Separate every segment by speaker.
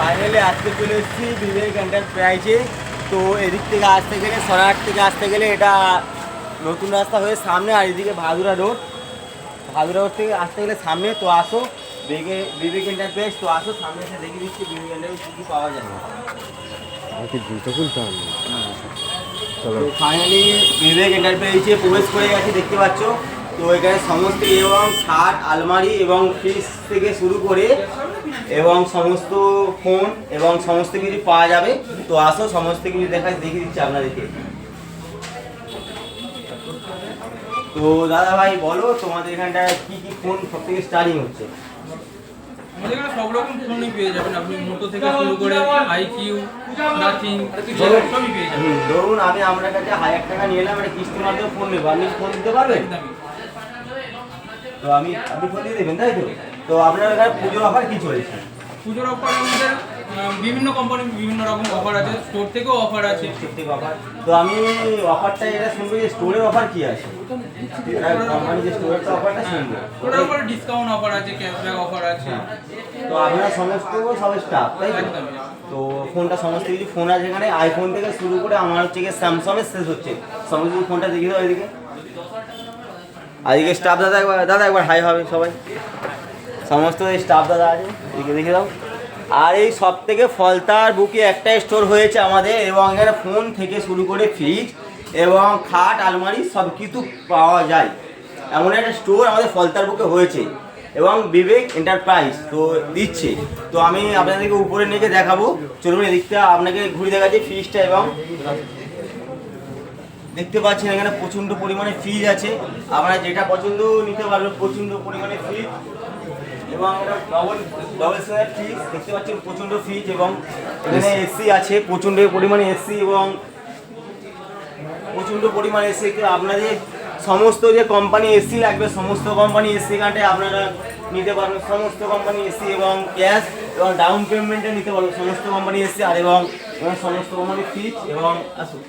Speaker 1: Finally আজকে চলে এসেছি বিবেক এন্টারপ্রাইজে তো এদিক থেকে আসতে গেলে সরাহাট থেকে আসতে গেলে এটা নতুন রাস্তা হয়ে সামনে আর এদিকে ভাদুরা রোড। ভাদুরা রোড থেকে আসতে গেলে সামনে তো আসো। বিবেকে বিবেক এন্টারপ্রাইজ তো আসো সামনে এসে দেখে দিচ্ছি বিবেক এন্টারপ্রাইজ কী কী পাওয়া যাবে
Speaker 2: আমাকে জুতো খুলতে হবে?
Speaker 1: তো ফাইনালি বিবেক এন্টারপ্রাইজে প্রবেশ করে গেছে দেখতে পাচ্ছ। তো এখানে সমস্ত এবং খাট আলমারি এবং ফ্রিজ থেকে শুরু করে এবং সমস্ত ফোন এবং সমস্ত কিছু পাওয়া যাবে। তো আসো সমস্ত কিছু দেখা দেখিয়ে দিচ্ছি আপনাদেরকে। তো দাদা ভাই বলো তোমাদের এখানটায় কি কি ফোন সব থেকে স্টার্টিং হচ্ছে?
Speaker 3: আমাদের এখানে সব রকম ফোনই পেয়ে যাবেন। আপনি মোটো থেকে শুরু করে আইকিউ নাথিং সবই পেয়ে যাবেন।
Speaker 1: ধরুন আমি আপনার কাছে হাজার টাকা নিয়ে এলাম একটা কিস্তির মাধ্যমে ফোন নেব। আপনি ফোন দিতে পারবেন? তো আমি আপনি ফোন দিয়ে দেবেন তাই তো? তো আপনার এখানে পুজোর অফার কি চলছে?
Speaker 3: পুজোর অফার আমাদের বিভিন্ন কোম্পানির বিভিন্ন রকম অফার আছে স্টোর থেকেও অফার আছে।
Speaker 1: প্রত্যেক অফার তো আমি অফারটা এটা শুনব যে স্টোরের অফার কি আছে? কোম্পানি যে স্টোরের অফারটা
Speaker 3: হ্যাঁ
Speaker 1: শুনব।
Speaker 3: ওটার উপরে ডিসকাউন্ট অফার আছে ক্যাশব্যাক অফার আছে।
Speaker 1: তো আপনারা সমস্ত সব স্টাফ তাই তো? ফোনটা সমস্ত কিছু ফোন আছে এখানে। আইফোন থেকে শুরু করে আমার হচ্ছে গিয়ে স্যামসংয়ের শেষ হচ্ছে। সমস্ত কিছু ফোনটা দেখিয়ে দাও এদিকে। আজকে স্টাফ দাদা একবার দাদা একবার হাই হবে সবাই। সমস্ত স্টাফ দাদা আছে, এদিকে দেখে দাও। আর এই সব থেকে ফলতার বুকে একটা স্টোর হয়েছে আমাদের, এবং এখানে ফোন থেকে শুরু করে ফ্রিজ এবং খাট, আলমারি সব কিছু পাওয়া যায়। এমন একটা স্টোর আমাদের ফলতার বুকে হয়েছে, এবং বিবেক এন্টারপ্রাইজ তো দিচ্ছে। তো আমি আপনাদেরকে উপরে নিয়ে দেখাবো। চলুন এদিকটা আপনাকে ঘুরে দেখাচ্ছি ফ্রিজটা এবং দেখতে পাচ্ছেন এখানে প্রচণ্ড পরিমাণে ফ্রিজ আছে। আপনারা যেটা পছন্দ নিতে পারবেন, প্রচণ্ড পরিমাণে ফ্রিজ এবং ডবল ডবল সেলার ফ্রিজ দেখতে পাচ্ছেন প্রচণ্ড ফ্রিজ এবং এখানে এসি আছে প্রচণ্ড পরিমাণে এসি এবং প্রচণ্ড পরিমাণে এসি আপনাদের সমস্ত যে কোম্পানি এসি লাগবে সমস্ত কোম্পানি এসি এখানটায় আপনারা নিতে পারবেন। সমস্ত কোম্পানি এসি এবং ক্যাশ এবং ডাউন পেমেন্টে নিতে পারবেন। সমস্ত কোম্পানি এসি আর এবং সমস্ত কোম্পানি ফ্রিজ এবং আসুন।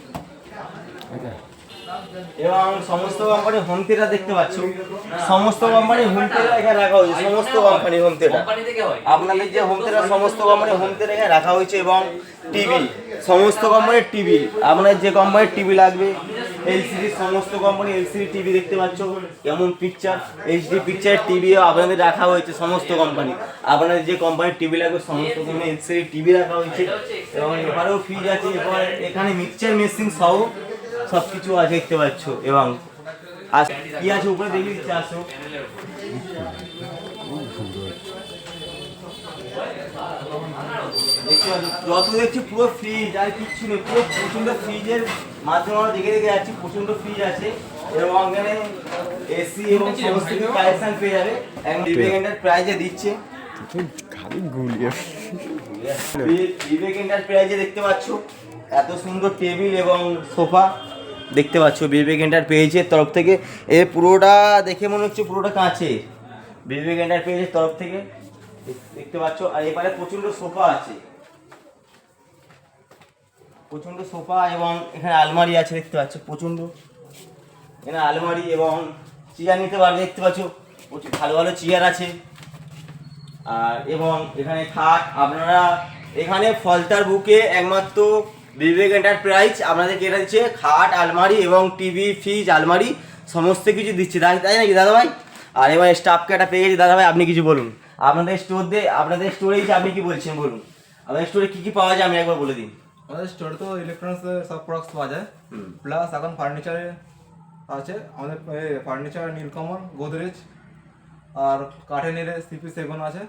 Speaker 1: এবং সমস্ত কোম্পানি হোম থিয়েটার দেখতে পাচ্ছ। সমস্ত কোম্পানি হোম থিয়েটার এখানে রাখা হয়েছে সমস্ত কোম্পানি হোম থিয়েটার আপনাদের যে হোম থিয়েটার সমস্ত কোম্পানি হোম থিয়েটার এখানে রাখা হয়েছে এবং টিভি সমস্ত কোম্পানির টিভি আপনার যে কোম্পানির টিভি লাগবে এলসিডি সমস্ত কোম্পানি এলসিডি টিভি দেখতে পাচ্ছ কেমন পিকচার এইচডি পিকচার টিভিও আপনাদের রাখা হয়েছে সমস্ত কোম্পানি আপনাদের যে কোম্পানির টিভি লাগবে সমস্ত কোম্পানি এলসিডি টিভি রাখা হয়েছে। এবং এবারেও ফ্রিজ আছে এবার এখানে মিক্সচার মেশিন সহ সব কিছু আছে দেখতে পাচ্ছ এবং কি আছে উপরে দেখে দিচ্ছে আসো। যত দেখছি পুরো ফ্রিজ আর কিচ্ছু নেই পুরো প্রচণ্ড ফ্রিজের মাধ্যমে আমরা দেখে দেখে যাচ্ছি প্রচণ্ড ফ্রিজ আছে এবং এখানে এসি এবং সমস্ত কিছু কালেকশন পেয়ে যাবে। এখন বিবেক প্রাইজে দিচ্ছে।
Speaker 2: খালি গুলিয়ে
Speaker 1: বিবেক এন্টারপ্রাইজে দেখতে পাচ্ছ এত সুন্দর টেবিল এবং সোফা। দেখতে পাচ্ছ বিবেক এন্টারপ্রাইজের তরফ থেকে। এ পুরোটা দেখে মনে হচ্ছে পুরোটা কাঁচে। বিবেক এন্টারপ্রাইজের তরফ থেকে। দেখতে পাচ্ছ, আর এবারে প্রচণ্ড সোফা আছে। প্রচণ্ড সোফা এবং এখানে আলমারি আছে, দেখতে পাচ্ছ, প্রচণ্ড। এখানে আলমারি এবং চেয়ার নিতে পারবে, দেখতে পাচ্ছ, প্রচুর ভালো ভালো চেয়ার আছে। আর এবং এখানে খাট আপনারা এখানে ফলতার বুকে একমাত্র বিবেক এন্টারপ্রাইজ আপনাদেরকে এটা দিচ্ছে খাট আলমারি এবং টিভি ফ্রিজ আলমারি সমস্ত কিছু দিচ্ছে। তাই তাই নাকি দাদা ভাই আর এবার স্টাফকে একটা পেয়ে গেছি। দাদা ভাই আপনি কিছু বলুন। আপনাদের স্টোর দিয়ে আপনাদের স্টোরে আপনি কি বলছেন বলুন। আমাদের স্টোরে কি কি পাওয়া যায় আমি একবার বলে দিন।
Speaker 4: আমাদের স্টোরে তো ইলেকট্রনিক্স সব প্রোডাক্টস পাওয়া যায়। প্লাস এখন ফার্নিচারে আছে। আমাদের ফার্নিচার নীলকমল গোদরেজ আর কাঠে নিলে সিপি সেগুন আছে।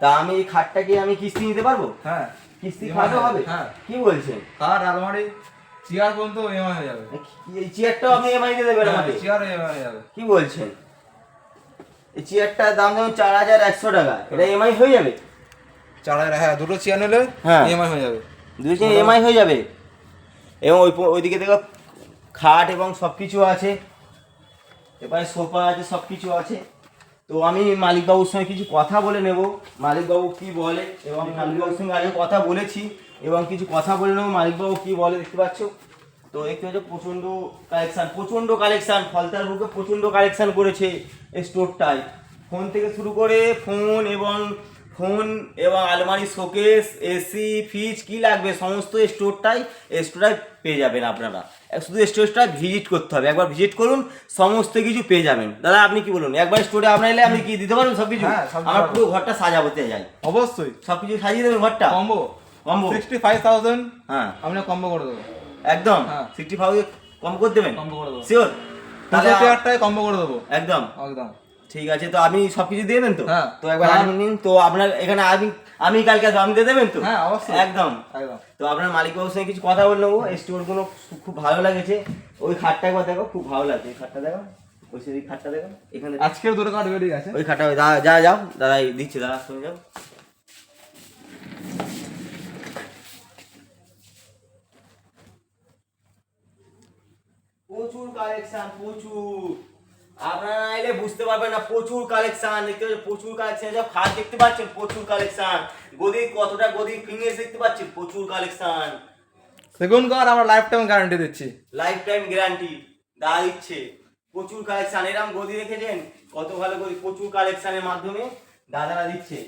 Speaker 1: তা আমি এই খাটটা কি আমি কিস্তি নিতে পারব?
Speaker 4: হ্যাঁ।
Speaker 1: কিস্তি
Speaker 4: EMI
Speaker 1: খাওয়াতে হবে?
Speaker 4: হ্যাঁ।
Speaker 1: কি বলছেন?
Speaker 4: কাঠ আলমারি? চেয়ার পর্যন্ত ইএমআই হয়ে যাবে।
Speaker 1: এই চেয়ারটাও আপনি এমআই দিয়ে দেবেন আমাকে?
Speaker 4: চেয়ার ইএমআই হয়ে যাবে।
Speaker 1: কি বলছেন? এই চেয়ারটার দাম যেমন চার হাজার একশো টাকা। এটা এমআই হয়ে যাবে?
Speaker 4: চার হাজার হ্যাঁ দুটো চেয়ার নিলে
Speaker 1: হ্যাঁ।
Speaker 4: ইএমআই হয়ে যাবে।
Speaker 1: দুই চেয়ার এমআই হয়ে যাবে? এবং ওই ওইদিকে দেখো খাট এবং সব কিছু আছে। এবারে সোফা আছে সব কিছু আছে। তো আমি মালিকবাবুর সঙ্গে কিছু কথা বলে নেব। মালিকবাবু কি বলে? এবং মালিকবাবুর সঙ্গে আগে কথা বলেছি। এবং কিছু কথা বলে নেব। মালিকবাবু কি বলে দেখতে পাচ্ছ? তো দেখতে পাচ্ছ, প্রচণ্ড কালেকশান প্রচণ্ড কালেকশান ফলতার বুকে প্রচণ্ড কালেকশান করেছে এই স্টোরটায় ফোন থেকে শুরু করে ফোন এবং ফোন এবং আলমারি শোকেস এসি ফ্রিজ কি লাগবে? সমস্ত স্টোরটাই স্টোরটাই পেয়ে যাবেন আপনারা। শুধু স্টোরটা ভিজিট করতে হবে। একবার ভিজিট করুন সমস্ত কিছু পেয়ে যাবেন। দাদা আপনি কি বলুন? একবার স্টোরে আপনার এলে আপনি কি দিতে পারবেন সব কিছু
Speaker 4: হ্যাঁ,
Speaker 1: আমার পুরো ঘরটা সাজাবতে যাই।
Speaker 4: অবশ্যই।
Speaker 1: সব কিছু সাজিয়ে দেবেন ঘরটা?
Speaker 4: Combo.
Speaker 1: Combo?
Speaker 4: Sixty five thousand
Speaker 1: হ্যাঁ।
Speaker 4: আমি কম্বো করে দেবো।
Speaker 1: একদম। সিক্সটি ফাইভ কম করে দেবেন?
Speaker 4: কম্বো করে দেবো।
Speaker 1: শিওর
Speaker 4: হাজারটায় কম্বো করে দেবো।
Speaker 1: একদম।
Speaker 4: একদম।
Speaker 1: ঠিক আছে তো আপনি সব কিছু দিয়ে দেবেন তো?
Speaker 4: হ্যাঁ।
Speaker 1: তো একবার
Speaker 4: হ্যাঁ।
Speaker 1: আপনি নিন তো আপনার এখানে আমি আমি কালকে আমি দিয়ে দেবেন তো?
Speaker 4: হ্যাঁ, অবশ্যই।
Speaker 1: একদম। তো আপনার মালিক বাবুর সঙ্গে কিছু কথা বলে নেব। স্টোরগুলো খুব ভালো লাগেছে। ওই খাটটা একবার দেখো খুব ভালো লাগছে। এই খাটটা দেখো ওই সেদিক খাটটা দেখো এখানে
Speaker 4: আজকেও দুটো কার্ড বেরিয়ে গেছে।
Speaker 1: ওই খাটটা যা যাও দাদা এই দিচ্ছে দাদা শুনে যাও। প্রচুর কালেকশন প্রচুর। আপনারা এলে বুঝতে পারবেন না প্রচুর কালেকশন দেখতে পাচ্ছেন প্রচুর কালেকশন সব খাট দেখতে পাচ্ছেন প্রচুর কালেকশন গদি কতটা গদি ফিঙ্গেস দেখতে পাচ্ছেন প্রচুর কালেকশন
Speaker 4: সেগুন কার্ড আমরা লাইফ টাইম গ্যারান্টি দিচ্ছি।
Speaker 1: লাইফ টাইম গ্যারান্টি দেওয়া দিচ্ছে। প্রচুর কালেকশন এরকম গদি রেখেছেন কত ভালো গদি প্রচুর কালেকশনের মাধ্যমে দাদারা দিচ্ছে।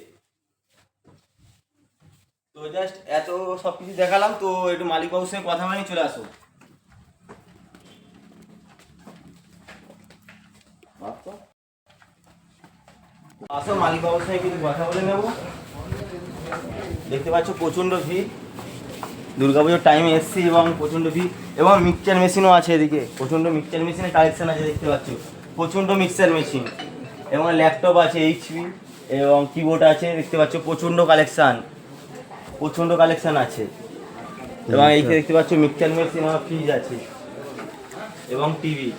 Speaker 1: তো জাস্ট এত সব কিছু দেখালাম তো একটু মালিক বাবুর সঙ্গে কথা বলে চলে আসো আসো মালিক বাবুর সঙ্গে কিছু কথা বলে নেব। দেখতে পাচ্ছ প্রচণ্ড ভিড়। দুর্গাপুজোর টাইমে এসছি এবং প্রচণ্ড ভিড়। এবং মিক্সচার মেশিনও আছে এদিকে। প্রচণ্ড মিক্সচার মেশিনের কালেকশন আছে দেখতে পাচ্ছ। প্রচণ্ড মিক্সচার মেশিন এবং ল্যাপটপ আছে এইচপি এবং কিবোর্ড আছে দেখতে পাচ্ছ প্রচণ্ড কালেকশন প্রচণ্ড কালেকশন আছে। এবং এইখানে দেখতে পাচ্ছ মিক্সচার মেশিন এবং ফ্রিজ আছে। এবং টিভি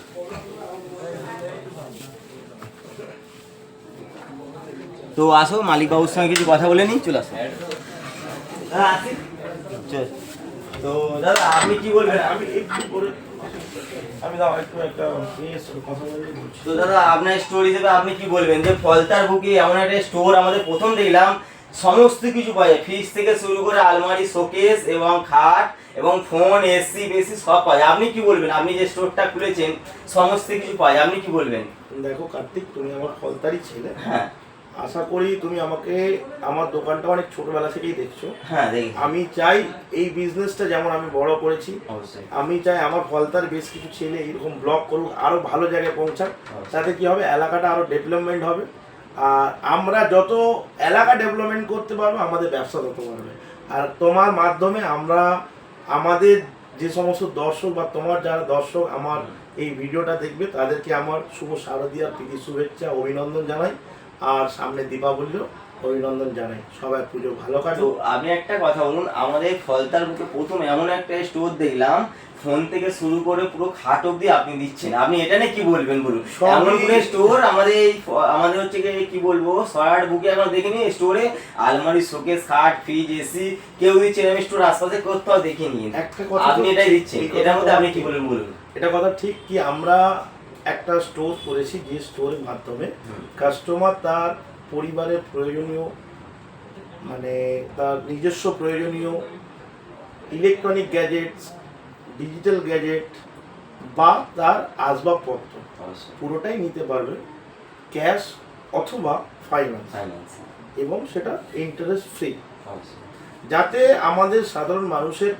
Speaker 1: তো আসো মালিক বাবুর সঙ্গে কিছু কথা বলে নিই চলে আসো। হ্যাঁ তো দাদা আপনি কি বলবেন? তো দাদা আপনার স্টোর হিসেবে আপনি কি বলবেন? যে ফলতার বুকে এমন একটা স্টোর আমাদের প্রথম দেখলাম। সমস্ত কিছু পাওয়া যায়। ফ্রিজ থেকে শুরু করে আলমারি শোকেস এবং খাট এবং ফোন এসি বেসি সব পাওয়া যায়। আপনি কি বলবেন? আপনি যে স্টোরটা খুলেছেন সমস্ত কিছু পাওয়া যায়। আপনি কি বলবেন?
Speaker 5: দেখো কার্তিক তুমি আমার ফলতারি ছেলে।
Speaker 1: হ্যাঁ।
Speaker 5: আশা করি তুমি আমাকে আমার দোকানটা অনেক ছোটবেলা থেকেই দেখছ।
Speaker 1: হ্যাঁ দেখি।
Speaker 5: আমি চাই এই বিজনেসটা যেমন আমি বড় করেছি আমি চাই আমার ফলতার বেশ কিছু ছেলে এরকম ব্লগ করুক আরও ভালো জায়গায় পৌঁছাক তাতে কি হবে? এলাকাটা আরও ডেভেলপমেন্ট হবে। আর আমরা যত এলাকা ডেভেলপমেন্ট করতে পারব আমাদের ব্যবসা তত বাড়বে। আর তোমার মাধ্যমে আমরা আমাদের যে সমস্ত দর্শক বা তোমার যারা দর্শক আমার এই ভিডিওটা দেখবে তাদেরকে আমার শুভ শারদীয়ার প্রীতি শুভেচ্ছা অভিনন্দন জানাই। আর সামনে দীপাবলিরও অভিনন্দন জানাই। সবাই পুজো ভালো কাটুক।
Speaker 1: আপনি একটা কথা বলুন আমাদের ফলতার বুকে প্রথম এমন একটা স্টোর দেখলাম ফোন থেকে শুরু করে পুরো খাট অব্দি আপনি দিচ্ছেন। আপনি এটা নিয়ে কি বলবেন বলুন? এমন কোনো স্টোর আমাদের এই আমাদের হচ্ছে কি বলব সয়ার বুকে এখন দেখিনি স্টোরে। আলমারি শোকেস খাট ফ্রিজ এসি কেউ দিচ্ছেন আমি স্টোর আশপাশে কোথাও দেখিনি।
Speaker 5: একটা কথা
Speaker 1: আপনি এটাই দিচ্ছেন। এটার মধ্যে আপনি কি বলবেন বলুন?
Speaker 5: এটা কথা ঠিক কি আমরা একটা স্টোর করেছি যে স্টোরের মাধ্যমে কাস্টমার তার পরিবারের প্রয়োজনীয় মানে তার নিজস্ব প্রয়োজনীয় ইলেকট্রনিক গ্যাজেটস ডিজিটাল গ্যাজেট বা তার আসবাবপত্র। পুরোটাই নিতে পারবে ক্যাশ অথবা ফাইন্যান্স এবং সেটা ইন্টারেস্ট ফ্রি যাতে আমাদের সাধারণ মানুষের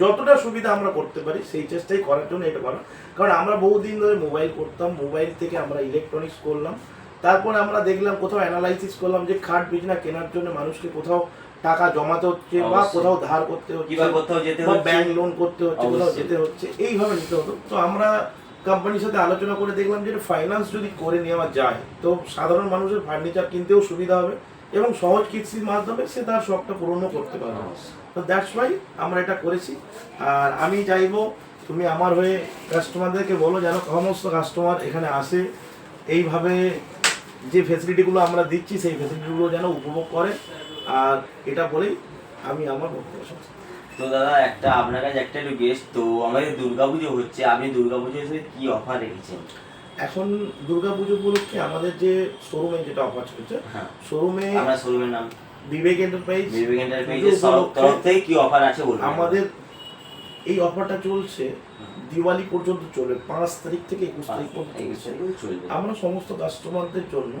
Speaker 5: যতটা সুবিধা আমরা করতে পারি সেই চেষ্টাই করার জন্য এটা করা। কারণ আমরা বহুদিন ধরে মোবাইল করতাম মোবাইল থেকে আমরা ইলেকট্রনিক্স করলাম। তারপরে আমরা দেখলাম কোথাও অ্যানালাইসিস করলাম যে খাট বিছনা কেনার জন্য মানুষকে কোথাও টাকা জমাতে হচ্ছে বা কোথাও ধার করতে হচ্ছে
Speaker 1: কিংবা কোথাও যেতে
Speaker 5: বা
Speaker 1: হচ্ছে।
Speaker 5: ব্যাংক লোন করতে হচ্ছে কোথাও যেতে হচ্ছে এইভাবে নিতে হতো। তো আমরা কোম্পানির সাথে আলোচনা করে দেখলাম যে ফাইন্যান্স যদি করে নেওয়া যায় তো সাধারণ মানুষের ফার্নিচার কিনতেও সুবিধা হবে। এবং সহজ কিস্তির মাধ্যমে সে তার শখটা পূরণও করতে পারবে। তো দ্যাটস ওয়াই আমরা এটা করেছি। আর আমি চাইব তুমি আমার হয়ে কাস্টমারদেরকে বলো যেন সমস্ত কাস্টমার এখানে আসে। এইভাবে যে ফেসিলিটিগুলো আমরা দিচ্ছি, সেই ফেসিলিটিগুলো যেন উপভোগ করে। আর এটা বলেই আমি আমার বক্তব্য
Speaker 1: তো দাদা, একটা আপনার কাছে একটা রিকোয়েস্ট তো আমাদের দুর্গাপুজো হচ্ছে, আপনি দুর্গাপুজো হিসেবে কি অফার রেখেছেন?
Speaker 5: এখন দুর্গাপুজো উপলক্ষে আমাদের যে শোরুমে যেটা অফার চলছে শোরুমে
Speaker 1: আপনার শোরুমের নাম?
Speaker 5: বিবেক এন্টারপ্রাইজ
Speaker 1: বিবেক এন্টারপ্রাইজের তরফ থেকে কি অফার আছে বলুন
Speaker 5: আমাদের এই অফারটা চলছে দিওয়ালি পর্যন্ত চলবে পাঁচ তারিখ থেকে একুশ তারিখ পর্যন্ত
Speaker 1: চলবে।
Speaker 5: আমরা সমস্ত কাস্টমারদের জন্য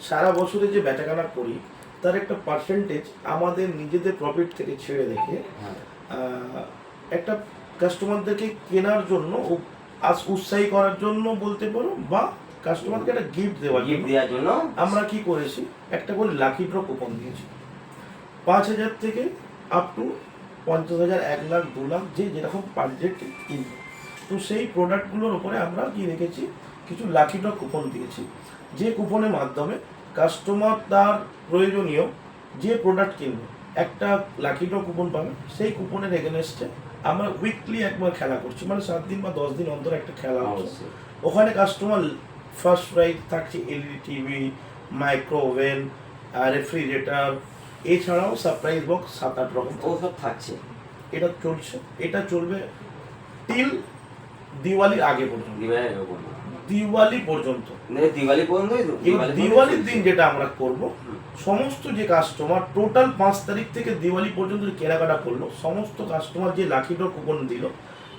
Speaker 5: সারা বছরে যে বেচাকেনা করি তার একটা পার্সেন্টেজ আমাদের নিজেদের প্রফিট থেকে ছেড়ে রেখে
Speaker 1: হ্যাঁ।
Speaker 5: একটা কাস্টমারদেরকে কেনার জন্য আজ উৎসাহী করার জন্য বলতে পারো বা কাস্টমারকে একটা গিফট দেওয়ার
Speaker 1: গিফট দেওয়ার জন্য।
Speaker 5: আমরা কি করেছি? একটা করে লাকি ড্র কুপন দিয়েছি। পাঁচ হাজার থেকে আপ টু পঞ্চাশ হাজার এক লাখ দু লাখ যে যেরকম বাজেট কিনবে তো সেই প্রোডাক্টগুলোর উপরে আমরা কি রেখেছি? কিছু লাকি ড্র কুপন দিয়েছি। যে কুপনের মাধ্যমে কাস্টমার তার প্রয়োজনীয় যে প্রোডাক্ট কিনবে একটা লাকি ড্র কুপন পাবে। সেই কুপনের এগেনস্টে আমরা উইকলি একবার খেলা করছি মানে সাত দিন বা দশ দিন অন্তর একটা খেলা হচ্ছে। ওখানে কাস্টমার ফার্স্ট প্রাইজ থাকছে LED TV micro oven refrigerator এছাড়াও সারপ্রাইজ বক্স সাত আট রকম
Speaker 1: ও সব থাকছে।
Speaker 5: এটা চলছে এটা চলবে টিল দিওয়ালির আগে পর্যন্ত।
Speaker 1: দিওয়ালি
Speaker 5: দিওয়ালি পর্যন্ত।
Speaker 1: দিওয়ালি পর্যন্তই তো পর্যন্ত
Speaker 5: দিওয়ালির দিন যেটা আমরা করব সমস্ত যে কাস্টমার টোটাল পাঁচ তারিখ থেকে দিওয়ালি পর্যন্ত কেনাকাটা করল সমস্ত কাস্টমার যে লাকি ড্র কুপন দিল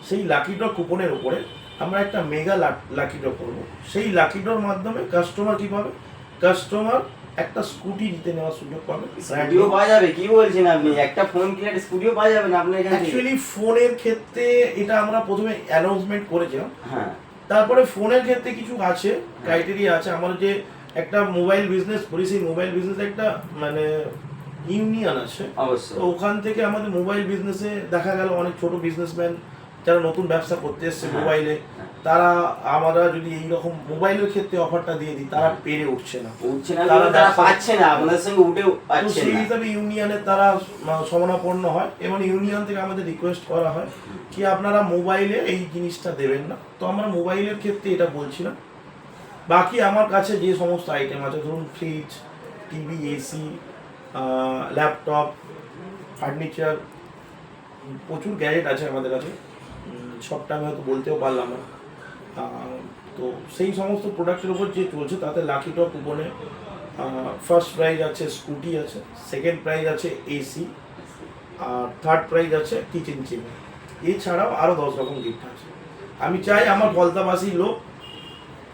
Speaker 5: সেই লাকি ড্র কুপনের উপরে আমরা একটা মেগা লাকি ড্র করব। সেই লাকি ড্রর মাধ্যমে কাস্টমার কী পাবে? কাস্টমার একটা স্কুটি নিতে নেওয়ার সুযোগ পাবে।
Speaker 1: স্কুটিও পাওয়া যাবে কি বলছেন আপনি? একটা ফোন কিনে একটা স্কুটিও পাওয়া যাবে না আপনার এখানে
Speaker 5: অ্যাকচুয়ালি ফোনের ক্ষেত্রে এটা আমরা প্রথমে অ্যানাউন্সমেন্ট করেছিলাম।
Speaker 1: হ্যাঁ।
Speaker 5: তারপরে ফোনের ক্ষেত্রে কিছু আছে ক্রাইটেরিয়া আছে। আমার যে একটা মোবাইল বিজনেস করি সেই মোবাইল বিজনেস একটা মানে ইউনিয়ন আছে।
Speaker 1: অবশ্যই।
Speaker 5: ওখান থেকে আমাদের মোবাইল বিজনেসে দেখা গেল অনেক ছোট বিজনেসম্যান যারা নতুন ব্যবসা করতে এসছে
Speaker 1: হ্যাঁ,
Speaker 5: মোবাইলে।
Speaker 1: হ্যাঁ।
Speaker 5: তারা আমরা যদি এইরকম মোবাইলের ক্ষেত্রে অফারটা দিয়ে দিই তারা পেরে উঠছে না।
Speaker 1: উঠছে না
Speaker 5: তারা
Speaker 1: তারা পাচ্ছে না আপনাদের সঙ্গে উঠেও
Speaker 5: তো
Speaker 1: পাচ্ছে
Speaker 5: সেই
Speaker 1: না।
Speaker 5: হিসাবে ইউনিয়নের তারা সমানাপন্ন হয়। এবং ইউনিয়ন থেকে আমাদের রিকোয়েস্ট করা হয় কি আপনারা মোবাইলে এই জিনিসটা দেবেন না। তো আমরা মোবাইলের ক্ষেত্রে এটা বলছিলাম। বাকি আমার কাছে যে সমস্ত আইটেম আছে, ধরুন fridge TV AC laptop furniture প্রচুর গ্যাজেট আছে আমাদের কাছে। সবটা আমি হয়তো বলতেও পারলাম না। তো সেই সমস্ত প্রোডাক্টের উপর যে চলছে, তাতে লাকি টপ কুপনে ফার্স্ট প্রাইজ আছে স্কুটি আছে সেকেন্ড প্রাইজ আছে এসি আর থার্ড প্রাইজ আছে কিচেন চেয়ার এছাড়াও আরও দশ রকম গিফট আছে। আমি চাই আমার ফলতাবাসী লোক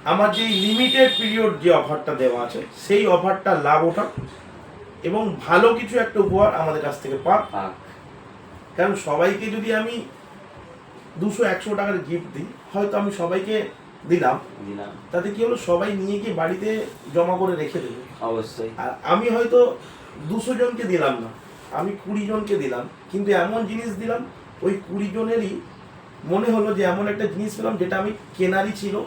Speaker 5: আমার যে লিমিটেড পিরিয়ড যে অফারটা দেওয়া আছে সেই অফারটা লাভ ওঠা এবং ভালো কিছু একটা উপহার আমাদের কাছ থেকে পাক। কারণ সবাইকে যদি আমি দুশো একশো টাকার গিফট দিই হয়তো আমি সবাইকে দিলাম।
Speaker 1: দিলাম।
Speaker 5: তাতে কি হলো? সবাই নিয়ে গিয়ে বাড়িতে জমা করে রেখে দেবে।
Speaker 1: অবশ্যই।
Speaker 5: আর আমি হয়তো দুশো জনকে দিলাম না আমি কুড়ি জনকে দিলাম কিন্তু এমন জিনিস দিলাম ওই কুড়ি জনেরই মনে হলো যে এমন একটা জিনিস পেলাম যেটা আমি কেনারই ছিল।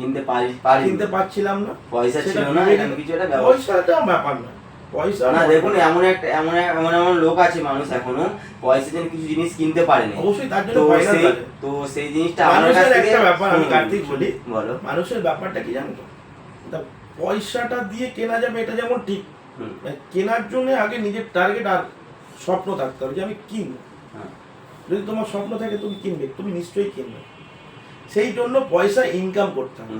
Speaker 1: কিনতে পারি পারি।
Speaker 5: কিনতে পারছিলাম না।
Speaker 1: পয়সা ছিল না এরকম কিছু একটা ব্যবস্থা
Speaker 5: পয়সাটা ব্যাপার না। পয়সা
Speaker 1: না দেখুন এমন একটা এমন এমন এমন লোক আছে মানুষ এখনও পয়সা জন্য কিছু জিনিস কিনতে পারেনি।
Speaker 5: অবশ্যই তার জন্য
Speaker 1: তো
Speaker 5: ফাইনাল
Speaker 1: তো সেই জিনিসটা আমার কাছ
Speaker 5: একটা ব্যাপার আমি কার্তিক বলি।
Speaker 1: বলো।
Speaker 5: মানুষের ব্যাপারটা কি জানো তো? পয়সাটা দিয়ে কেনা যাবে এটা যেমন ঠিক। কেনার জন্য আগে নিজের টার্গেট আর স্বপ্ন থাকতে হবে যে আমি কিনবো।
Speaker 1: হ্যাঁ,
Speaker 5: যদি তোমার স্বপ্ন থাকে তুমি কিনবে তুমি নিশ্চয়ই কিনবে। সেই জন্য পয়সা ইনকাম করতে হবে।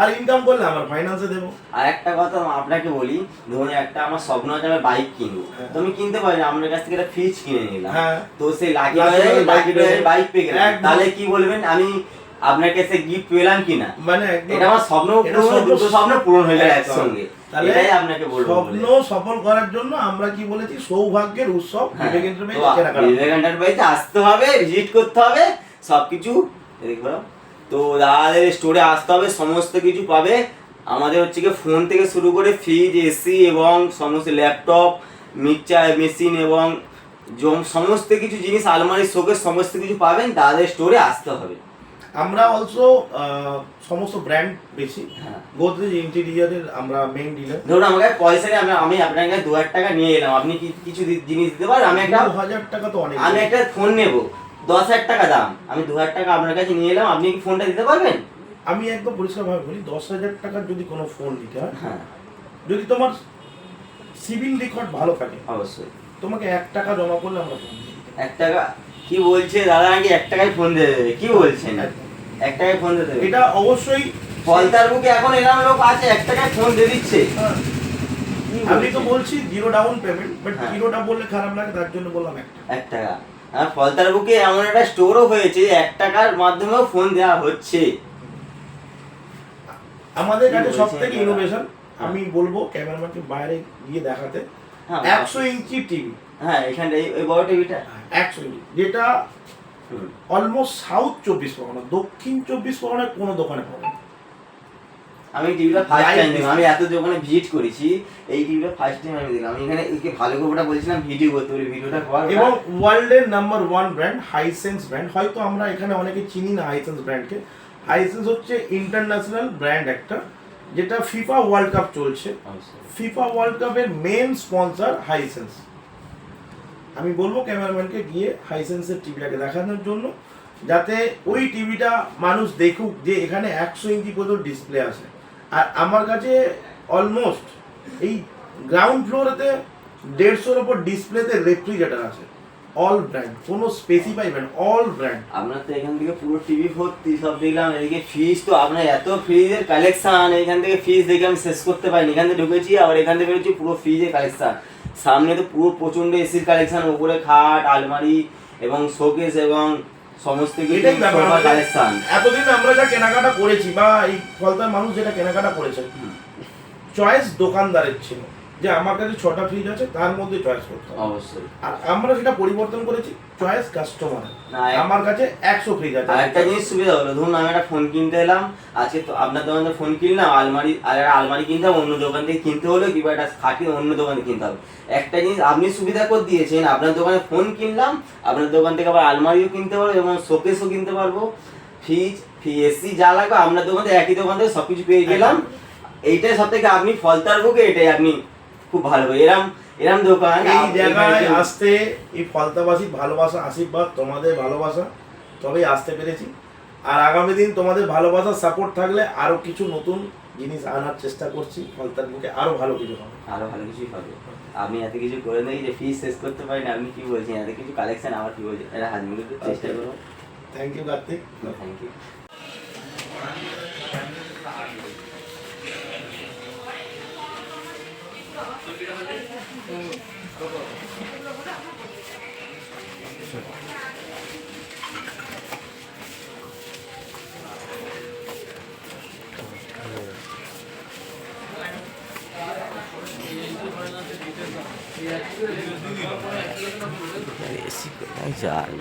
Speaker 5: আর ইনকাম করলে আমার ফাইন্যান্সে দেবো।
Speaker 1: আর একটা কথা আপনাকে বলি ধরুন একটা আমার স্বপ্ন আছে আমি বাইক কিনবো।
Speaker 5: হ্যাঁ।
Speaker 1: তো আমি কিনতে পারি না আপনার কাছ থেকে একটা ফ্রিজ কিনে নিলাম।
Speaker 5: হ্যাঁ।
Speaker 1: তো সেই লাকি
Speaker 5: পেয়ে
Speaker 1: বাইক পেয়ে গেলাম। তাহলে কি বলবেন আমি আপনার কাছে গিফট পেলাম কিনা?
Speaker 5: মানে
Speaker 1: এটা আমার স্বপ্ন পূরণ দুটো স্বপ্ন। পূরণ হয়ে গেল একসঙ্গে।
Speaker 5: তাহলে
Speaker 1: আপনাকে বলব।
Speaker 5: স্বপ্ন সফল করার জন্য আমরা কি বলেছি সৌভাগ্যের উৎসব
Speaker 1: হ্যাঁ, বিবেকানন্দের বাড়িতে আসতে হবে ভিজিট করতে হবে সবকিছু দেখব তো দাদাদের স্টোরে আসতে হবে সমস্ত কিছু পাবে। আমাদের হচ্ছে কি ফোন থেকে শুরু করে ফ্রিজ এসি এবং সমস্ত ল্যাপটপ মিক্সচার মেশিন এবং জম- সমস্ত কিছু জিনিস আলমারি শোকের সমস্ত কিছু পাবেন দাদাদের স্টোরে আসতে হবে।
Speaker 5: আমরা অলসো সমস্ত ব্র্যান্ড বেশি।
Speaker 1: হ্যাঁ।
Speaker 5: গোদরেজ ইন্টেরিয়ারের আমরা মেইন ডিলার
Speaker 1: ধরুন আমাকে পয়সা নিয়ে আমি- আমি আপনার কাছে দু হাজার টাকা নিয়ে এলাম আপনি কি কিছু জিনিস দিতে পারেন? আমি একটা
Speaker 5: দু হাজার টাকা তো অনেক।
Speaker 1: আমি একটা ফোন নেব। দশ হাজার টাকা দাম। আমি দু হাজার টাকা আপনার কাছে নিয়ে এলাম আপনি কি ফোনটা দিতে পারবেন?
Speaker 5: আমি একদম পরিষ্কারভাবে বলি দশ হাজার টাকার যদি কোনো ফোন নিতে হয়
Speaker 1: হ্যাঁ।
Speaker 5: যদি তোমার সিভিল রেকর্ড ভালো থাকে
Speaker 1: অবশ্যই।
Speaker 5: তোমাকে এক টাকা জমা করলে আমরা ফোন
Speaker 1: এক টাকা কি বলছে দাদা নাকি এক টাকায় ফোন দিয়ে দেবে? কি বলছেন। এক টাকায় ফোন দিয়ে দেবে?
Speaker 5: এটা অবশ্যই
Speaker 1: ফলতার বুকে এখন এরকম লোক আছে এক টাকায় ফোন দিয়ে দিচ্ছে।
Speaker 5: হ্যাঁ, আমি তো বলছি জিরো ডাউন পেমেন্ট বাট। জিরোটা বললে খারাপ লাগে তার জন্য বললাম একটা
Speaker 1: এক টাকা। হ্যাঁ ফলতার বুকে এমন একটা স্টোরও হয়েছে এক টাকার মাধ্যমেও ফোন দেওয়া হচ্ছে।
Speaker 5: আমাদের কাছে সব থেকে ইনোভেশন আমি বলব ক্যামেরাম্যানকে বাইরে গিয়ে দেখাতে।
Speaker 1: হ্যাঁ
Speaker 5: একশো ইঞ্চি টিভি
Speaker 1: হ্যাঁ এখানটা এই বড় টিভিটা
Speaker 5: একশো ইঞ্চি। যেটা অলমোস্ট সাউথ চব্বিশ পরগনা দক্ষিণ চব্বিশ পরগনায় কোনো দোকানে পাবো।
Speaker 1: আমি টিভিটা ফার্স্ট টাইম দেখলাম আমি এত দোকানে ভিজিট করেছি এই টিভিটা ফার্স্ট টাইম আমি দেখলাম আমি এখানে একে ভালো করে ওটা বলছিলাম ভিডিও করতে বলি ভিডিওটা কর
Speaker 5: এবং ওয়ার্ল্ডের number one brand Hisense brand হয়তো আমরা এখানে অনেকে চিনি না হাইসেন্স ব্র্যান্ডকে হাইসেন্স হচ্ছে ইন্টারন্যাশনাল ব্র্যান্ড একটা যেটা ফিফা ওয়ার্ল্ড কাপ চলছে। ফিফা ওয়ার্ল্ড কাপের মেন স্পন্সর হাইসেন্স আমি বলব ক্যামেরাম্যানকে গিয়ে হাইসেন্সের টিভিটাকে দেখানোর জন্য যাতে ওই টিভিটা মানুষ দেখুক যে এখানে একশো ইঞ্চি পর্যন্ত ডিসপ্লে আছে। আর আমার কাছে অলমোস্ট এই গ্রাউন্ড ফ্লোরেতে দেড়শোর ওপর ডিসপ্লেতে রেফ্রিজারেটর আছে। অল ব্র্যান্ড কোনো স্পেসিফাই ব্র্যান্ড অল ব্র্যান্ড
Speaker 1: আপনার তো এখান থেকে পুরো টিভি ভর্তি সব দেখলাম, এদিকে ফ্রিজ তো আপনার এত ফ্রিজের কালেকশন এখান থেকে ফ্রিজ দেখে আমি শেষ করতে পারিনি। এখান থেকে ঢুকেছি, আবার এখান থেকে বেরোচ্ছি পুরো ফ্রিজের কালেকশন সামনে তো পুরো প্রচণ্ড এসির কালেকশন উপরে খাট, আলমারি এবং শোকেস এবং সমস্ত
Speaker 5: এটাই ব্যাপার।
Speaker 1: কালেকশন
Speaker 5: এতদিন আমরা যা কেনাকাটা করেছি বা এই ফলতার মানুষ যেটা কেনাকাটা করেছে চয়েস দোকানদারের ছিল। যে আমার কাছে ছটা ফ্রিজ আছে তার মধ্যে চয়েস করতে
Speaker 1: অবশ্যই।
Speaker 5: আর আমরা সেটা পরিবর্তন করেছি চয়েস কাস্টমার আমার কাছে একশো ফ্রিজ আছে।
Speaker 1: একটা জিনিস সুবিধা হলো ধরুন আমি একটা ফোন কিনতে এলাম আজকে তো আপনার দোকান থেকে ফোন কিনলাম আলমারি আর আলমারি কিনতে হবে অন্য দোকান থেকে কিনতে হলো কিংবা একটা খাটি অন্য দোকান কিনতে হবে। একটা জিনিস আপনি সুবিধা করে দিয়েছেন আপনার দোকানে ফোন কিনলাম আপনার দোকান থেকে আবার আলমারিও কিনতে পারব এবং শোকেসও কিনতে পারব। ফ্রিজ এসি যা লাগবে আপনার দোকান থেকে একই দোকান থেকে সব কিছু পেয়ে গেলাম। এইটাই সব থেকে আপনি ফলতার বুকে এটাই আপনি খুব ভালো এরম এরম দোকান
Speaker 5: এই জায়গায় আসতে এই ফলতাবাসী ভালোবাসা আশীর্বাদ তোমাদের ভালোবাসা তবেই আসতে পেরেছি। আর আগামী দিন তোমাদের ভালোবাসা সাপোর্ট থাকলে আরও কিছু নতুন জিনিস আনার চেষ্টা করছি। ফলতার মুখে আরও ভালো কিছু হবে।
Speaker 1: আরও ভালো কিছুই হবে। আমি এত কিছু করে নেই যে ফিস শেষ করতে পারেন আমি কি বলছি? এত কিছু কালেকশন আমার কি বলছি? এটা হাত চেষ্টা করব
Speaker 5: thank you Kartik.
Speaker 1: Thank you AC কোথায় যায়